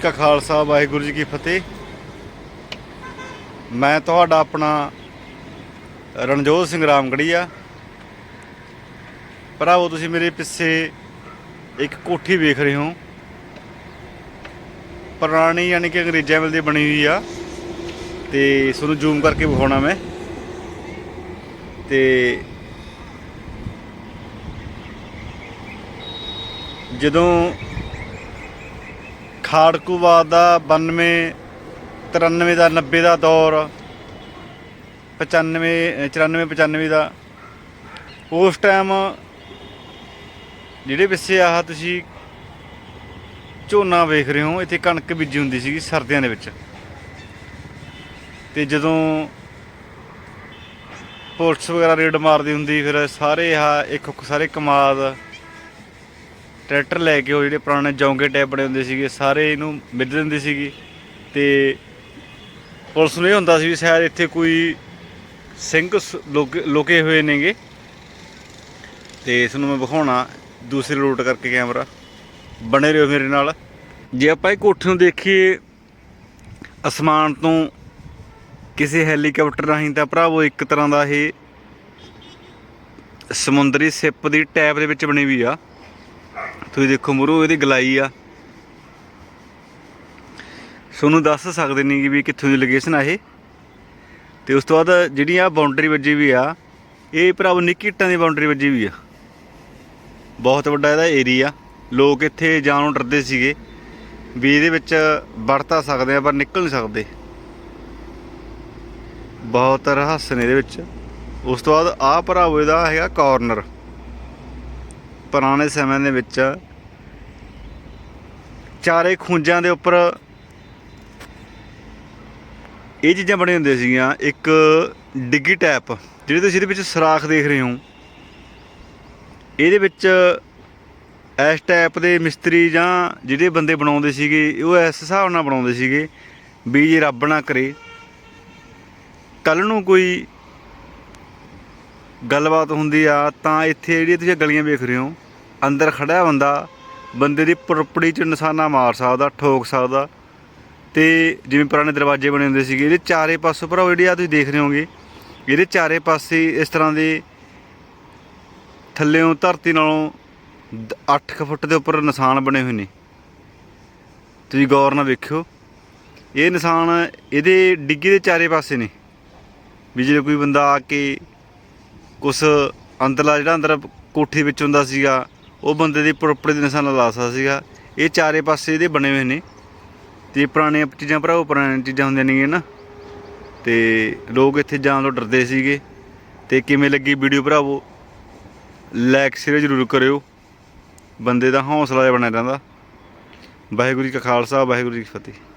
ਜੀ ਕਾ ਖਾਲਸਾ, ਵਾਹਿਗੁਰੂ ਜੀ ਕੀ ਫਤਿਹ। ਮੈਂ ਤੁਹਾਡਾ ਆਪਣਾ ਰਣਜੋਤ ਸਿੰਘ ਰਾਮਗੜੀਆ। ਭਰਾਵੋ, ਤੁਸੀਂ ਮੇਰੇ ਪਿੱਛੇ ਇੱਕ ਕੋਠੀ ਵੇਖ ਰਹੇ ਹੋ। ਪੁਰਾਣੀ ਯਾਨੀ ਕਿ ਅੰਗਰੇਜ਼ਾਂ ਵੇਲੇ ਦੀ ਬਣੀ ਹੋਈ ਆ। ਤੇ ਤੁਹਾਨੂੰ ਜ਼ੂਮ ਕਰਕੇ ਵਿਖਾਉਣਾ ਮੈਂ। ਤੇ ਜਦੋਂ ਖਾੜਕੂਵਾਦ ਦਾ 92 93 ਦਾ 90 ਦਾ ਦੌਰ 95 94 95 ਦਾ। ਉਸ ਟਾਈਮ ਜਿਹੜੇ ਪਿੱਛੇ ਆਹ ਤੁਸੀਂ ਝੋਨਾ ਵੇਖ ਰਹੇ ਹੋ, ਇੱਥੇ ਕਣਕ ਬੀਜੀ ਹੁੰਦੀ ਸੀਗੀ ਸਰਦੀਆਂ ਦੇ ਵਿੱਚ। ਤੇ ਜਦੋਂ ਪੁਲਿਸ ਵਗੈਰਾ ਰੇਡ ਮਾਰਦੀ ਹੁੰਦੀ, ਫਿਰ ਸਾਰੇ ਆਹ ਇੱਕ ਸਾਰੇ ਕਮਾਦ ਟਰੈਕਟਰ ਲੈ ਕੇ ਉਹ ਜਿਹੜੇ ਪੁਰਾਣੇ ਜੌਂਗੇ ਟੈਪ ਬਣੇ ਹੁੰਦੇ ਸੀਗੇ, ਸਾਰੇ ਇਹਨੂੰ ਮਿੱਧ ਦਿੰਦੇ ਸੀਗੀ। ਤੇ ਪੁਲਿਸ ਨੂੰ ਇਹ ਹੁੰਦਾ ਸੀ ਵੀ ਸ਼ਾਇਦ ਇੱਥੇ ਕੋਈ ਸਿੰਘ ਸ- ਲੁਕ- ਹੋਏ ਨੇਗੇ। ਤੇ ਇਸ ਨੂੰ ਮੈਂ ਵਿਖਾਉਣਾ, ਦੂਸਰੇ ਰੂਟ ਕਰਕੇ ਕੈਮਰਾ। ਬਣੇ ਰਹੋ ਮੇਰੇ ਨਾਲ। ਜੇ ਆਪਾਂ ਇਹ ਕੋਠੇ ਨੂੰ ਦੇਖੀਏ, ਅਸਮਾਨ ਤੋਂ ਕਿਸੇ ਹੈਲੀਕਾਪਟਰ ਰਾਹੀਂ ਤਾਂ ਭਰਾਵੋ ਇੱਕ ਤਰ੍ਹਾਂ ਦਾ ਇਹ ਸਮੁੰਦਰੀ ਸਿਪ ਦੀ ਟੈਪ ਦੇ ਵਿੱਚ ਬਣੀ ਵੀ ਆ। ਤੁਸੀਂ ਦੇਖੋ ਮੁਰੂ, ਇਹਦੀ ਗਲਾਈ ਆ। ਤੁਹਾਨੂੰ ਦੱਸ ਸਕਦੇ ਨਹੀਂ ਕਿ ਵੀ ਕਿੱਥੋਂ ਦੀ ਲੋਕੇਸ਼ਨ ਆ ਇਹ। ਤੇ ਉਸ ਤੋਂ ਬਾਅਦ ਜਿਹੜੀ ਆ ਬਾਉਂਡਰੀ ਵੱਜੀ ਵੀ ਆ, ਇਹ ਭਰਾਵੋ ਨਿੱਕੀ ਇੱਟਾਂ ਦੀ ਬਾਉਂਡਰੀ ਵੱਜੀ ਵੀ ਆ। ਬਹੁਤ ਵੱਡਾ ਇਹਦਾ ਏਰੀਆ ਲੋਕ ਇੱਥੇ ਜਾਣ ਨੂੰ ਡਰਦੇ ਸੀਗੇ ਵੀ ਇਹਦੇ ਵਿੱਚ ਵੜ ਤਾਂ ਸਕਦੇ ਆ, ਪਰ ਨਿਕਲ ਨਹੀਂ ਸਕਦੇ। ਬਹੁਤ ਰਹੱਸ ਨੇ ਇਹਦੇ ਵਿੱਚ। ਉਸ ਤੋਂ ਬਾਅਦ ਆਹ ਭਰਾਵੋ ਇਹਦਾ ਹੈਗਾ ਕਾਰਨਰ ਪੁਰਾਣੇ ਸਮੇਂ ਦੇ ਵਿੱਚ ਚਾਰੇ ਖੁੰਜਾਂ ਦੇ ਉੱਪਰ ਇਹ ਚੀਜ਼ਾਂ ਬਣੇ ਹੁੰਦੇ ਸੀਗੀਆਂ। ਇੱਕ ਡਿੱਗੀ ਟੈਪ, ਜਿਹੜੇ ਤੁਸੀਂ ਇਹਦੇ ਵਿੱਚ ਸਰਾਖ ਦੇਖ ਰਹੇ ਹੋ। ਇਹਦੇ ਵਿੱਚ ਇਸ ਟੈਪ ਦੇ ਮਿਸਤਰੀ ਜਾਂ ਜਿਹੜੇ ਬੰਦੇ ਬਣਾਉਂਦੇ ਸੀਗੇ, ਉਹ ਇਸ ਹਿਸਾਬ ਨਾਲ ਬਣਾਉਂਦੇ ਸੀਗੇ ਵੀ ਜੇ ਰੱਬ ਨਾ ਕਰੇ ਕੱਲ ਨੂੰ ਕੋਈ ਗੱਲਬਾਤ ਹੁੰਦੀ ਆ, ਤਾਂ ਇੱਥੇ ਜਿਹੜੀਆਂ ਤੁਸੀਂ ਗਲੀਆਂ ਵੇਖ ਰਹੇ ਹੋ, ਅੰਦਰ ਖੜਾ ਬੰਦਾ, ਬੰਦੇ ਦੀ ਪੁਰਪੜੀ 'ਚ ਨਿਸ਼ਾਨਾ ਮਾਰ ਸਕਦਾ, ਠੋਕ ਸਕਦਾ। ਤੇ ਜਿਵੇਂ ਪੁਰਾਣੇ ਦਰਵਾਜ਼ੇ ਬਣੇ ਹੁੰਦੇ ਸੀਗੇ, ਇਹਦੇ ਚਾਰੇ ਪਾਸੇ ਭਰਾਓ ਜਿਹੜੀ ਆ ਤੁਸੀਂ ਦੇਖ ਰਹੇ ਹੋਗੇ, ਇਹਦੇ ਚਾਰੇ ਪਾਸੇ ਇਸ ਤਰ੍ਹਾਂ ਦੇ ਥੱਲੇੋਂ ਧਰਤੀ ਨਾਲੋਂ 8 ਫੁੱਟ ਦੇ ਉੱਪਰ ਨਿਸ਼ਾਨ ਬਣੇ ਹੋਏ ਨੇ। ਤੁਸੀਂ ਗੌਰ ਨਾਲ ਵੇਖਿਓ। ਇਹ ਨਿਸ਼ਾਨ ਇਹਦੇ ਡਿੱਗੀ ਦੇ ਚਾਰੇ ਪਾਸੇ ਨੇ। ਵੀ ਜੇ ਕੋਈ ਬੰਦਾ ਆ ਕੇ ਕੁਛ ਅੰਦਰਲਾ ਜਿਹੜਾ ਅੰਦਰ ਕੋਠੀ ਵਿੱਚ ਹੁੰਦਾ ਸੀਗਾ, ਉਹ ਬੰਦੇ ਦੀ ਪ੍ਰੋਪਰਟੀ ਦੇ ਨਿਸ਼ਾਨਾ ਲਾ ਸਕਦਾ ਸੀਗਾ। ਇਹ ਚਾਰੇ ਪਾਸੇ ਇਹਦੇ ਬਣੇ ਹੋਏ ਨੇ। ਤੇ ਪੁਰਾਣੀਆਂ ਚੀਜ਼ਾਂ ਭਰਾਓ, ਪੁਰਾਣੀਆਂ ਚੀਜ਼ਾਂ ਹੁੰਦੀਆਂ ਨੇਗੀਆਂ ਨਾ। ਤੇ ਲੋਕ ਇੱਥੇ ਜਾਣ ਤੋਂ ਡਰਦੇ ਸੀਗੇ। ਤੇ ਕਿਵੇਂ ਲੱਗੀ ਵੀਡੀਓ ਭਰਾਵੋ? ਲਾਈਕ ਸ਼ੇਅਰ ਜ਼ਰੂਰ ਕਰਿਓ। ਬੰਦੇ ਦਾ ਹੌਸਲਾ ਜਿਹਾ ਬਣਿਆ ਰਹਿੰਦਾ। ਵਾਹਿਗੁਰੂ ਜੀ ਕਾ ਖਾਲਸਾ, ਵਾਹਿਗੁਰੂ ਜੀ ਕੀ ਫਤਿਹ।